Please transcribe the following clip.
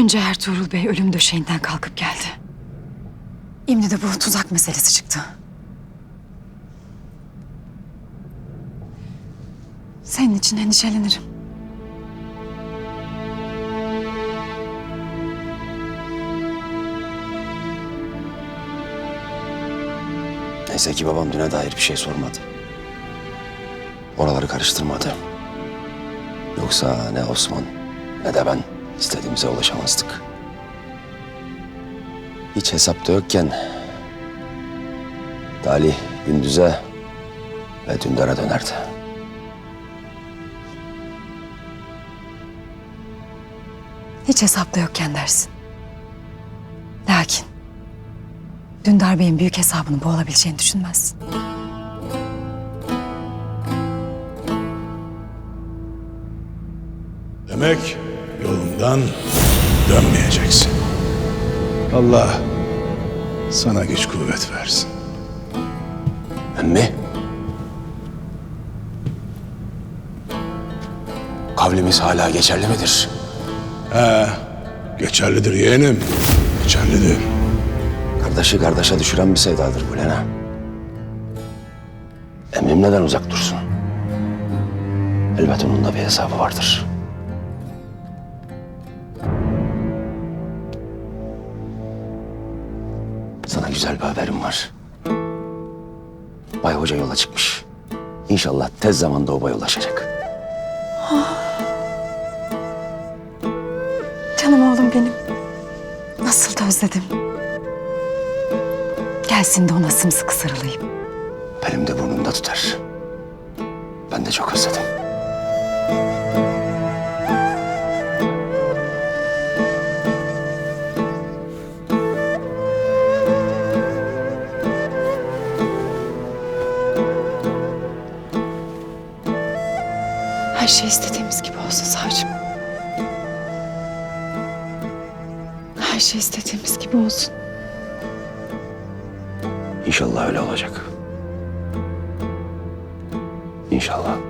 Önce Ertuğrul Bey ölüm döşeğinden kalkıp geldi. Şimdi de bu tuzak meselesi çıktı. Senin için endişelenirim. Neyse ki babam düne dair bir şey sormadı. Oraları karıştırmadı. Yoksa ne Osman ne de ben istediğimize ulaşamazdık. Hiç hesapta yokken Talih gündüze ve Dündar'a dönerdi. Hiç hesapta yokken dersin. Lakin Dündar Bey'in büyük hesabını boğulabileceğini düşünmezsin. Demek yolundan dönmeyeceksin. Allah sana güç kuvvet versin. Emmi. Kavlimiz hala geçerli midir? Geçerlidir yeğenim. Geçerlidir. Kardeşi kardeşe düşüren bir sevdadır bu Lena. Emmim neden uzak dursun? Elbet onun da bir hesabı vardır. Sana güzel bir haberim var. Bay Hoca yola çıkmış. İnşallah tez zamanda obaya ulaşacak. Canım oğlum benim. Nasıl da özledim. Gelsin de ona sımsıkı sarılayım. Benim de burnumda tutar. Ben de çok özledim. Her şey istediğimiz gibi olsun savcım. Her şey istediğimiz gibi olsun. İnşallah öyle olacak. İnşallah.